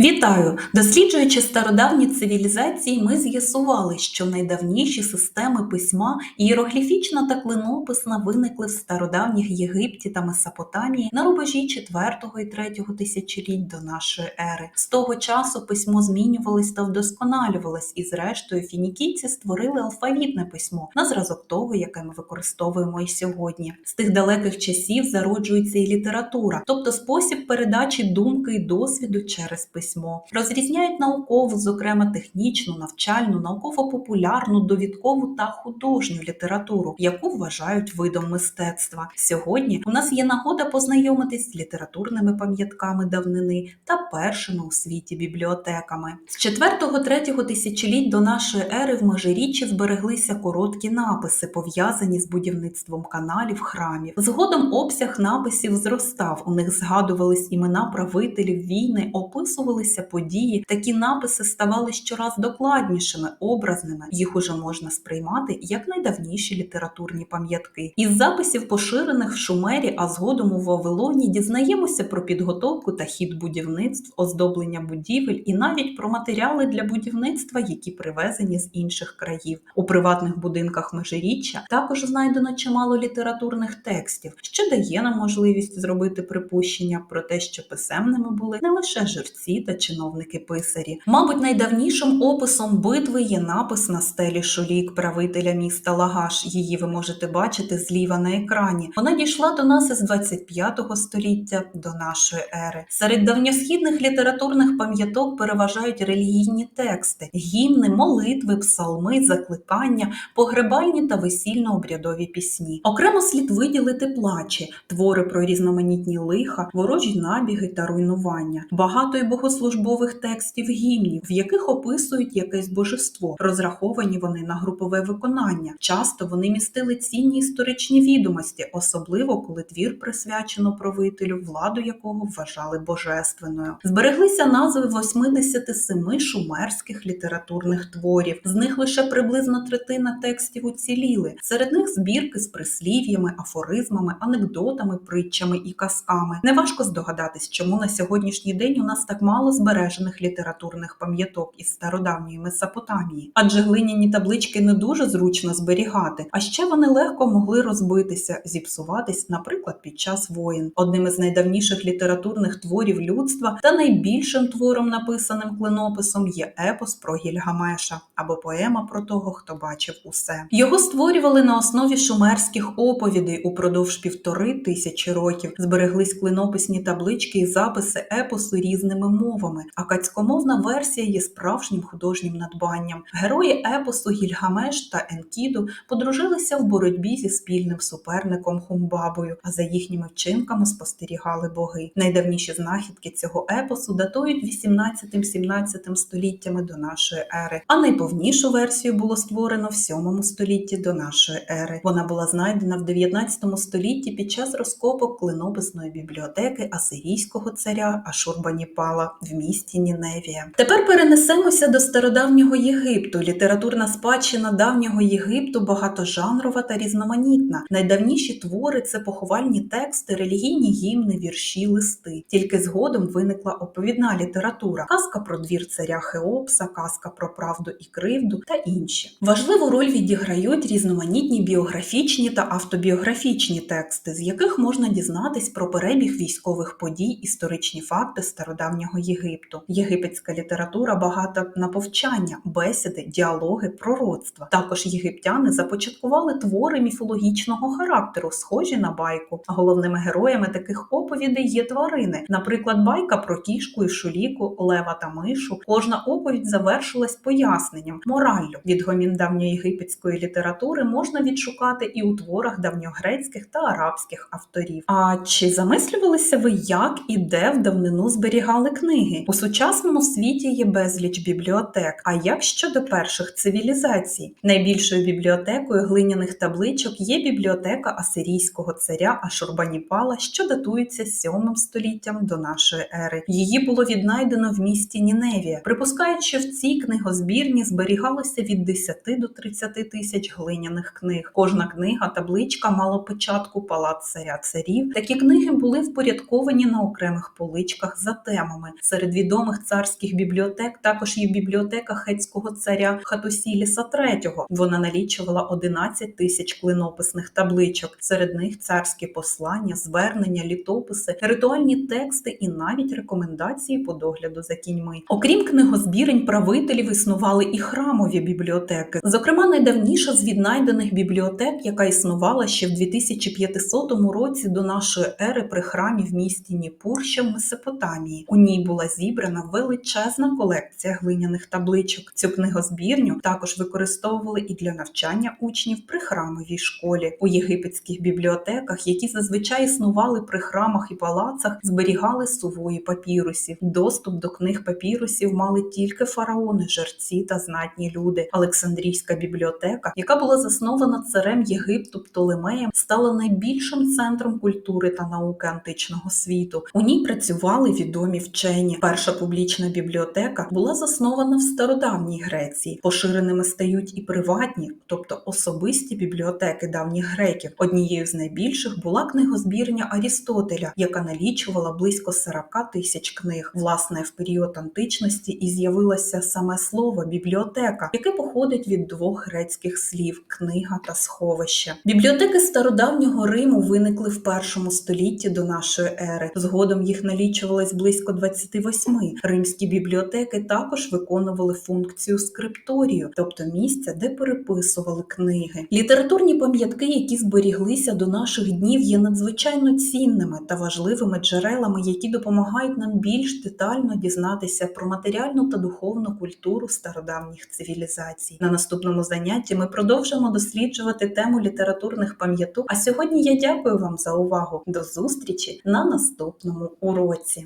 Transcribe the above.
Вітаю! Досліджуючи стародавні цивілізації, ми з'ясували, що найдавніші системи письма ієрогліфічна та клинописна виникли в стародавніх Єгипті та Месопотамії на рубежі 4 і 3 тисячоліть до нашої ери. З того часу письмо змінювалось та вдосконалювалось, і зрештою фінікійці створили алфавітне письмо на зразок того, яке ми використовуємо і сьогодні. З тих далеких часів зароджується і література, тобто спосіб передачі думки і досвіду через письмо. Розрізняють наукову, зокрема технічну, навчальну, науково-популярну, довідкову та художню літературу, яку вважають видом мистецтва. Сьогодні у нас є нагода познайомитись з літературними пам'ятками давнини та першими у світі бібліотеками. З 4-3 тисячоліть до нашої ери в Межиріччі збереглися короткі написи, пов'язані з будівництвом каналів, храмів. Згодом обсяг написів зростав. У них згадувались імена правителів війни, описувалися події. Такі написи ставали щораз докладнішими, образними. Їх уже можна сприймати як найдавніші літературні пам'ятки. Із записів, поширених в Шумері, а згодом у Вавилоні, дізнаємося про підготовку та хід будівництв, оздоблення будівель і навіть про матеріали для будівництва, які привезені з інших країв. У приватних будинках межиріччя також знайдено чимало літературних текстів, що дає нам можливість зробити припущення про те, що писемними були не лише жерці та чиновники-писарі. Мабуть, найдавнішим описом битви є напис на стелі Шулік, правителя міста Лагаш. Її ви можете бачити зліва на екрані. Вона дійшла до нас із 25 століття до нашої ери. Серед давньосхідних літературних пам'яток переважають релігійні тексти, гімни, молитви, псалми, закликання, погребальні та весільно-обрядові пісні. Окремо слід виділити плачі, твори про різноманітні лиха, ворожі набіги та руйнування. Багато й богослужбових текстів гімнів, в яких описують якесь божество. Розраховані вони на групове виконання. Часто вони містили цінні історичні відомості, особливо коли твір присвячено правителю, владу якого вважали божественною. Збереглися назви 87 шумерських літературних творів. З них лише приблизно третина текстів уціліли. Серед них збірки з прислів'ями, афоризмами, анекдотами, притчами і казками. Неважко здогадатись, чому на сьогоднішній день у нас так мало збережених літературних пам'яток із стародавньої Месопотамії, адже глиняні таблички не дуже зручно зберігати, а ще вони легко могли розбитися, зіпсуватись, наприклад, під час воїн. Одним із найдавніших літературних творів людства та найбільшим твором, написаним клинописом, є епос про Гільгамеша або поема про того, хто бачив усе. Його створювали на основі шумерських оповідей упродовж півтори тисячі років. Збереглись клинописні таблички і записи епосу різними мовами. Акадськомовна версія є справжнім художнім надбанням. Герої епосу Гільгамеш та Енкіду подружилися в боротьбі зі спільним суперником Хумбабою, а за їхніми вчинками спостерігали боги. Найдавніші знахідки цього епосу датують 18-17 століттями до нашої ери, а найповнішу версію було створено в 7 столітті до нашої ери. Вона була знайдена в 19 столітті під час розкопок клинописної бібліотеки асирійського царя Ашурбаніпала в місті Ніневія. Тепер перенесемося до стародавнього Єгипту. Літературна спадщина давнього Єгипту багатожанрова та різноманітна. Найдавніші твори це поховальні тексти, релігійні гімни, вірші, листи. Тільки згодом виникла оповідна література, казка про двір царя Хеопса, казка про правду і кривду та інші. Важливу роль відіграють різноманітні біографічні та автобіографічні тексти, з яких можна дізнатись про перебіг військових подій, історичні факти стародавнього. Єгипетська література багата на повчання, бесіди, діалоги, пророцтва. Також єгиптяни започаткували твори міфологічного характеру, схожі на байку. Головними героями таких оповідей є тварини. Наприклад, байка про кішку і шуліку, лева та мишу. Кожна оповідь завершилась поясненням, мораллю. Відгомін давньоєгипетської літератури можна відшукати і у творах давньогрецьких та арабських авторів. А чи замислювалися ви, як і де в давнину зберігали книги? У сучасному світі є безліч бібліотек. А як щодо перших цивілізацій? Найбільшою бібліотекою глиняних табличок є бібліотека асирійського царя Ашурбаніпала, що датується 7 століттям до нашої ери. Її було віднайдено в місті Ніневія. Припускають, що в цій книгозбірні зберігалося від 10 до 30 тисяч глиняних книг. Кожна книга табличка мала печатку палац царя царів. Такі книги були впорядковані на окремих поличках за темами. Серед відомих царських бібліотек також є бібліотека хетського царя Хатусіліса III. Вона налічувала 11 тисяч клинописних табличок. Серед них царські послання, звернення, літописи, ритуальні тексти і навіть рекомендації по догляду за кіньми. Окрім книгозбірень правителів, існували і храмові бібліотеки. Зокрема, найдавніша з віднайдених бібліотек, яка існувала ще в 2500 році до нашої ери при храмі в місті Ніпур, що в Месопотамії. У ній була зібрана величезна колекція глиняних табличок. Цю книгозбірню також використовували і для навчання учнів при храмовій школі. У єгипетських бібліотеках, які зазвичай існували при храмах і палацах, зберігали сувої папірусів. Доступ до книг папірусів мали тільки фараони, жерці та знатні люди. Олександрійська бібліотека, яка була заснована царем Єгипту Птолемеєм, стала найбільшим центром культури та науки античного світу. У ній працювали відомі вчені. Перша публічна бібліотека була заснована в стародавній Греції. Поширеними стають і приватні, тобто особисті бібліотеки давніх греків. Однією з найбільших була книгозбірня Арістотеля, яка налічувала близько 40 тисяч книг. Власне, в період античності і з'явилося саме слово бібліотека, яке походить від двох грецьких слів книга та сховище. Бібліотеки стародавнього Риму виникли в першому столітті до нашої ери. Згодом їх налічувалось близько 28. Римські бібліотеки також виконували функцію скрипторію, тобто місця, де переписували книги. Літературні пам'ятки, які зберіглися до наших днів, є надзвичайно цінними та важливими джерелами, які допомагають нам більш детально дізнатися про матеріальну та духовну культуру стародавніх цивілізацій. На наступному занятті ми продовжимо досліджувати тему літературних пам'яток. А сьогодні я дякую вам за увагу. До зустрічі на наступному уроці.